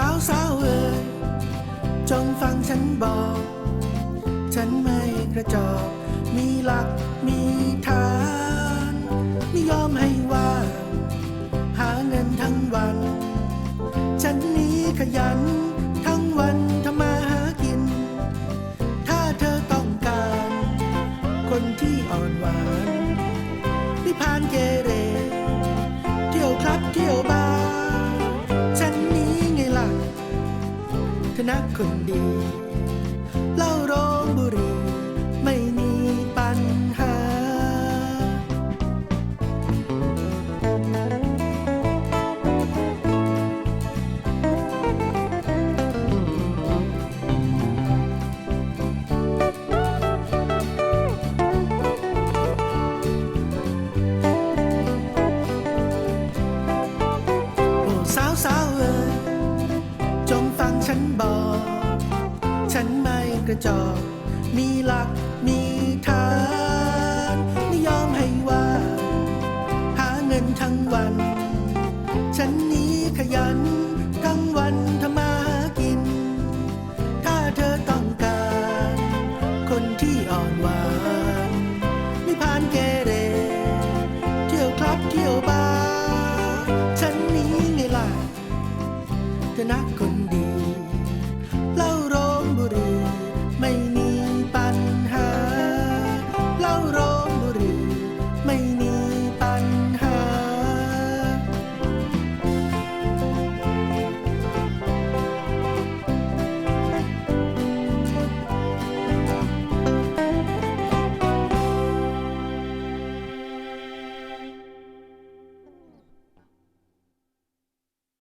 สาวสาวเอ๋ยจงฟังฉันบอก ฉันไม่กระจอก มีหลักมีฐานไม่ยอมให้ว่างหาเงินทั้งวัน ฉันนี้ขยัน ทั้งวันทำมาหากิน ถ้าเธอต้องการ คนที่อ่อนหวานไม่พานเกเร เที่ยวคลับเที่ยวบา นักคนดี กระจกมีหลักมีฐาน ไม่ยอมให้ว่า หาเงินทั้งวัน ฉันนี้ขยัน ทั้งวันทำมากิน ถ้าเธอต้องการ คนที่อ่อนหวาน ไม่ผ่านเกเร เที่ยวคลับเที่ยวบาร์ฉันนี้ไงล่ะจะนักคน